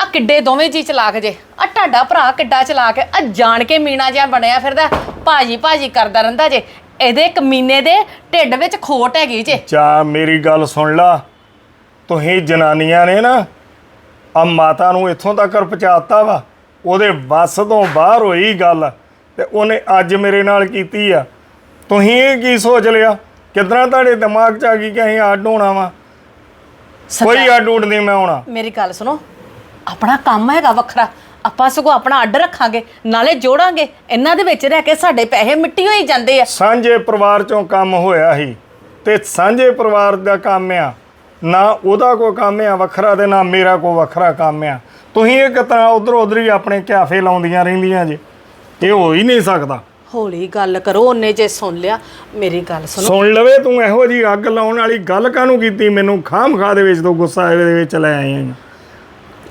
ਆ ਕਿੱਡੇ ਦੋਵੇਂ ਜੀ ਚਲਾਕ ਜੇ। ਆ ਤੁਹਾਡਾ ਭਰਾ ਕਿੱਡਾ ਚਲਾਕ ਹੈ। ਆ ਜਾਣ ਕੇ ਮੀਣਾ ਜਿਹਾ ਬਣਿਆ ਫਿਰਦਾ ਭਾਜੀ ਭਾਜੀ ਕਰਦਾ ਰਹਿੰਦਾ ਜੇ। ਇਹਦੇ ਕਮੀਨੇ ਦੇ ਢਿੱਡ ਵਿੱਚ ਖੋਟ ਹੈਗੀ ਜੇ। ਚਾ ਮੇਰੀ ਗੱਲ ਸੁਣ ਲਾ। ਤੁਸੀਂ ਜਨਾਨੀਆਂ ਨੇ ਨਾ ਆ ਮਾਤਾ ਨੂੰ ਇੱਥੋਂ ਤੱਕ ਪਹੁੰਚਾਤਾ ਵਾ। ਉਹਦੇ ਵੱਸ ਤੋਂ ਬਾਹਰ ਹੋਈ ਗੱਲ ਤੇ ਉਹਨੇ ਅੱਜ ਮੇਰੇ ਨਾਲ ਕੀਤੀ ਆ। ਤੁਸੀਂ ਇਹ ਕੀ ਸੋਚ ਲਿਆ? ਕਿਦਾਂ ਤੁਹਾਡੇ ਦਿਮਾਗ 'ਚ ਆ ਗਈ ਕਿ ਅਸੀਂ ਅੱਡ ਹੋਣਾ ਵਾ? ਕੋਈ ਅੱਡ ਉੱਡ ਨਹੀਂ ਮੈਂ ਹੋਣਾ ਮੇਰੀ ਗੱਲ ਸੁਣੋ ਆਪਣਾ ਕੰਮ ਹੈਗਾ ਵੱਖਰਾ। ਆਪਾਂ ਸਗੋਂ ਆਪਣਾ ਅੱਡ ਰੱਖਾਂਗੇ ਨਾਲੇ ਜੋੜਾਂਗੇ। ਇਹਨਾਂ ਦੇ ਵਿੱਚ ਰਹਿ ਕੇ ਸਾਡੇ ਪੈਸੇ ਮਿੱਟੀ ਹੋਈ ਜਾਂਦੇ ਆ। ਸਾਂਝੇ ਪਰਿਵਾਰ ਚੋਂ ਕੰਮ ਹੋਇਆ ਸੀ ਤੇ ਸਾਂਝੇ ਪਰਿਵਾਰ ਦਾ ਕੰਮ ਆ। ਨਾ ਉਹਦਾ ਕੋਈ ਕੰਮ ਆ ਵੱਖਰਾ ਤੇ ਨਾ ਮੇਰਾ ਕੋਈ ਵੱਖਰਾ ਕੰਮ ਆ। ਤੁਸੀਂ ਇੱਕ ਤਾਂ ਉਧਰ ਉਧਰ ਹੀ ਆਪਣੇ ਕਿਆਫੇ ਲਾਉਂਦੀਆਂ ਰਹਿੰਦੀਆਂ ਜੇ। ਇਹ ਹੋ ਹੀ ਨਹੀਂ ਸਕਦਾ। ਹੌਲੀ ਗੱਲ ਕਰੋ ਉਹਨੇ ਜੇ ਸੁਣ ਲਿਆ ਮੇਰੀ ਗੱਲ ਸੁਣੋ। ਸੁਣ ਲਵੇ ਤੂੰ ਇਹੋ ਜੀ ਅੱਗ ਲਾਉਣ ਵਾਲੀ ਗੱਲ ਕਾਹਨੂੰ ਕੀਤੀ? ਮੈਨੂੰ ਖਾਮ ਖਾ ਦੇ ਵਿੱਚ ਤੋਂ ਗੁੱਸਾ ਇਹਦੇ ਵਿੱਚ ਲੈ ਆਈ ਆਂ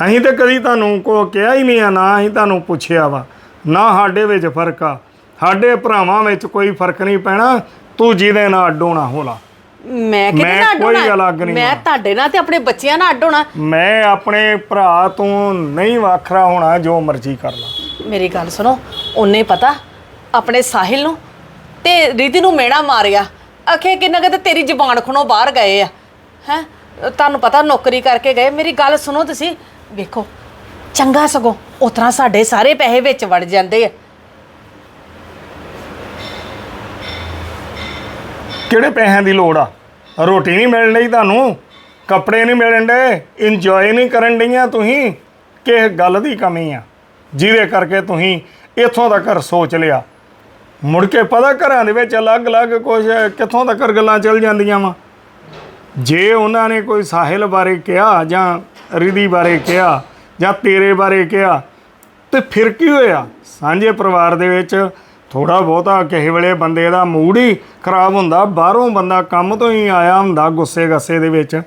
ਅਸੀਂ ਤੇ ਕਦੀ ਤੁਹਾਨੂੰ ਕੋ ਕਿਹਾ ਹੀ ਨਹੀਂ ਆ ਨਾ ਅਸੀਂ ਤੁਹਾਨੂੰ ਪੁੱਛਿਆ ਵਾ। ਨਾ ਸਾਡੇ ਵਿੱਚ ਫ਼ਰਕ ਆ। ਸਾਡੇ ਭਰਾਵਾਂ ਵਿੱਚ ਕੋਈ ਫ਼ਰਕ ਨਹੀਂ ਪੈਣਾ। ਤੂੰ ਜਿਹਦੇ ਨਾਲ ਅੱਡੋਣਾ ਹੋਲਾ। ਮੈਂ ਕਿਹਦੇ ਮੈਂ ਨਾਲ ਅੱਡ ਕੋਈ ਹੋਣਾ? ਅਲੱਗ ਨਹੀਂ ਮੈਂ। ਤੁਹਾਡੇ ਨਾਲ ਤੇ ਆਪਣੇ ਬੱਚਿਆਂ ਨਾਲ ਅੱਡ ਹੋਣਾ ਮੈਂ ਆਪਣੇ ਭਰਾ ਤੋਂ ਨਹੀਂ ਵੱਖਰਾ ਹੋਣਾ ਜੋ ਮਰਜ਼ੀ ਕਰ ਲਾ। ਮੇਰੀ ਗੱਲ ਸੁਣੋ ਉਹਨੇ ਪਤਾ ਆਪਣੇ ਸਾਹਿਲ ਨੂੰ ਤੇ ਰਿਧੀ ਨੂੰ ਮੇਣਾ ਮਾਰਿਆ। ਆਖੇ ਕਿੰਨਾ ਕਿਤੇ ਤੇਰੀ ਜ਼ਬਾਨ ਖਣੋ ਬਾਹਰ ਗਏ ਆ। ਹੈ? ਤੁਹਾਨੂੰ ਪਤਾ ਨੌਕਰੀ ਕਰਕੇ ਗਏ। ਮੇਰੀ ਗੱਲ ਸੁਣੋ ਤੁਸੀਂ। ਵੇਖੋ, ਚੰਗਾ ਸਗੋਂ ਉਤਰਾ ਸਾਡੇ ਸਾਰੇ ਪੈਸੇ ਵਿੱਚ ਵੜ ਜਾਂਦੇ ਆ। ਕਿਹੜੇ ਪੈਸਿਆਂ ਦੀ ਲੋੜ ਆ? ਰੋਟੀ ਨਹੀਂ ਮਿਲਣ ਡਈ ਤੁਹਾਨੂੰ? ਕੱਪੜੇ ਨਹੀਂ ਮਿਲਣ ਡੇ ਇੰਜੋਏ ਨਹੀਂ ਕਰਨ ਡਈਆਂ ਤੁਸੀਂ? ਕਿਸ ਗੱਲ ਦੀ ਕਮੀ ਆ। ਜਿਹਦੇ ਕਰਕੇ ਤੁਸੀਂ ਇੱਥੋਂ ਤੱਕ ਸੋਚ ਲਿਆ। ਮੁੜ ਕੇ ਪਤਾ ਘਰਾਂ ਦੇ ਵਿੱਚ ਅਲੱਗ-ਅਲੱਗ ਕੁਝ ਕਿੱਥੋਂ ਤੱਕ ਗੱਲਾਂ ਚੱਲ ਜਾਂਦੀਆਂ ਵਾ। ਜੇ ਉਹਨਾਂ ਨੇ ਕੋਈ ਸਾਹਿਲ ਬਾਰੇ ਕਿਹਾ ਜਾਂ ਰਿਧੀ ਬਾਰੇ ਕਿਹਾ ਜਾਂ ਤੇਰੇ ਬਾਰੇ ਕਿਹਾ, ਤੇ ਫਿਰ ਕੀ ਹੋਇਆ? ਸਾਂਝੇ ਪਰਿਵਾਰ ਦੇ ਵਿੱਚ ਥੋੜਾ ਬਹੁਤਾ ਕਿਸੇ ਵੇਲੇ ਬੰਦੇ ਦਾ ਮੂਡ ਹੀ ਖਰਾਬ ਹੁੰਦਾ, ਬਾਹਰੋਂ ਬੰਦਾ ਕੰਮ ਤੋਂ ਹੀ ਆਇਆ ਹੁੰਦਾ ਗੁੱਸੇ ਗੱਸੇ ਦੇ ਵਿੱਚ।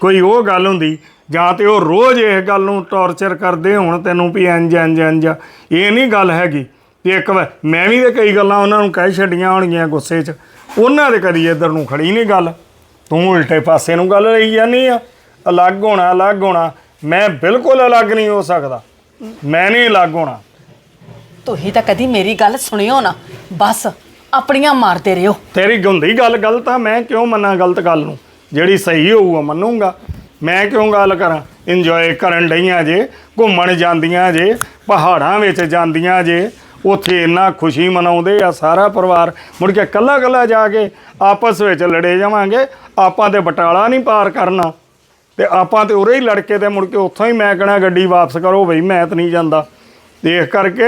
ਕੋਈ ਉਹ ਗੱਲ ਹੁੰਦੀ, ਜਾਂ ਤੇ ਉਹ ਰੋਜ਼ ਇਸ ਗੱਲ ਨੂੰ ਟੌਰਚਰ ਕਰਦੇ ਹੋਣ ਤੈਨੂੰ ਵੀ ਇੰਜ ਇੰਜ ਇੰਜ। ਇਹ ਨਹੀਂ ਗੱਲ ਹੈਗੀ। ਤੇ ਇੱਕ ਵਾਰ ਮੈਂ ਵੀ ਤੇ ਕਈ ਗੱਲਾਂ ਉਹਨਾਂ ਨੂੰ ਕਹਿ ਛੱਡੀਆਂ ਹੋਣਗੀਆਂ ਗੁੱਸੇ 'ਚ ਉਹਨਾਂ ਦੇ ਕਦੀ ਇੱਧਰ ਨੂੰ ਖੜੀ ਨਹੀਂ ਗੱਲ। ਤੂੰ ਉਲਟੇ ਪਾਸੇ ਨੂੰ ਗੱਲ ਲਈ ਜਾਨੀ ਆ ਅਲੱਗ ਹੋਣਾ ਅਲੱਗ ਹੋਣਾ ਮੈਂ ਬਿਲਕੁਲ ਅਲੱਗ ਨਹੀਂ ਹੋ ਸਕਦਾ। ਮੈਂ ਨਹੀਂ ਅਲੱਗ ਹੋਣਾ। ਤੁਸੀਂ ਤਾਂ ਕਦੀ ਮੇਰੀ ਗੱਲ ਸੁਣਿਓ ਨਾ ਬਸ ਆਪਣੀਆਂ ਮਾਰਦੇ ਰਹੋ। ਤੇਰੀ ਗੰਦੀ ਗੱਲ ਗਲਤ ਆ ਮੈਂ ਕਿਉਂ ਮੰਨਾਂ ਗਲਤ ਗੱਲ ਨੂੰ? ਜਿਹੜੀ ਸਹੀ ਹੋਊਗਾ ਮੰਨੂੰਗਾ। ਮੈਂ ਕਿਉਂ ਗੱਲ ਕਰਾਂ? ਇੰਜੋਏ ਕਰਨ ਡਈਆਂ ਜੇ ਘੁੰਮਣ ਜਾਂਦੀਆਂ ਜੇ ਪਹਾੜਾਂ ਵਿੱਚ ਜਾਂਦੀਆਂ ਜੇ ਉੱਥੇ ਇੰਨਾ ਖੁਸ਼ੀ ਮਨਾਉਂਦੇ ਆ ਸਾਰਾ ਪਰਿਵਾਰ। ਮੁੜ ਕੇ ਕੱਲਾ ਕੱਲਾ ਜਾ ਕੇ ਆਪਸ ਵਿੱਚ ਲੜੇ ਜਾਵਾਂਗੇ। ਆਪਾਂ ਤੇ ਬਟਾਲਾ ਨਹੀਂ ਪਾਰ ਕਰਨਾ। ਤੇ ਆਪਾਂ ਤੇ ਉਰੇ ਹੀ ਲੜ ਕੇ ਤੇ ਮੁੜ ਕੇ ਉੱਥੋਂ ਹੀ ਮੈਂ ਕਹਣਾ ਗੱਡੀ ਵਾਪਸ ਕਰੋ ਬਈ, ਮੈਂ ਤਾਂ ਨਹੀਂ ਜਾਂਦਾ। ਤੇ ਇਸ ਕਰਕੇ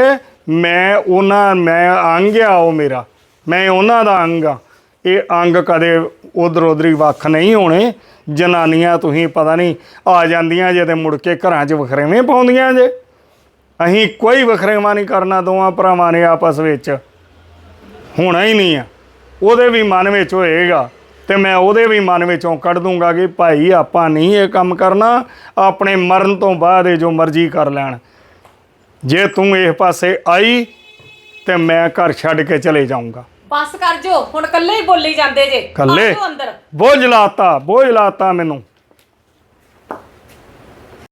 ਮੈਂ ਉਹਨਾਂ, ਮੈਂ ਅੰਗ ਆ ਉਹ ਮੇਰਾ। ਮੈਂ ਉਹਨਾਂ ਦਾ ਅੰਗ ਆ। ਇਹ ਅੰਗ ਕਦੇ ਉਧਰ ਉਧਰ ਹੀ ਵੱਖ ਨਹੀਂ ਹੋਣੇ। ਜਨਾਨੀਆਂ ਤੁਸੀਂ ਪਤਾ ਨਹੀਂ ਆ ਜਾਂਦੀਆਂ ਜੇ ਤੇ ਮੁੜ ਕੇ ਘਰਾਂ 'ਚ ਵਖਰੇਵੇਂ ਪਾਉਂਦੀਆਂ ਜੇ। ਅਸੀਂ ਕੋਈ ਵਖਰੇਵਾ ਨਹੀਂ ਕਰਨਾ ਦੋਵਾਂ ਭਰਾਵਾਂ ਨੇ ਆਪਸ ਵਿੱਚ। ਹੋਣਾ ਹੀ ਨਹੀਂ ਆ। ਉਹਦੇ ਵੀ ਮਨ ਵਿੱਚ ਹੋਏਗਾ ਤੇ ਮੈਂ ਉਹਦੇ ਵੀ ਮਨ ਵਿੱਚੋਂ ਕੱਢ ਦੂੰਗਾ ਕਿ ਭਾਈ ਆਪਾਂ ਨਹੀਂ ਇਹ ਕੰਮ ਕਰਨਾ ਆਪਣੇ ਮਰਨ ਤੋਂ ਬਾਅਦ ਇਹ ਜੋ ਮਰਜ਼ੀ ਕਰ ਲੈਣ। ਜੇ ਤੂੰ ਇਸ ਪਾਸੇ ਆਈ ਤੇ ਮੈਂ ਘਰ ਛੱਡ ਕੇ ਚਲੇ ਜਾਊਂਗਾ। ਬਸ ਕਰ ਜੋ ਹੁਣ ਇਕੱਲੇ ਹੀ ਬੋਲੀ ਜਾਂਦੇ ਜੇ। ਕੱਲੇ ਬੋਝ ਲਾਤਾ ਬੋਝ ਲਾਤਾ ਮੈਨੂੰ।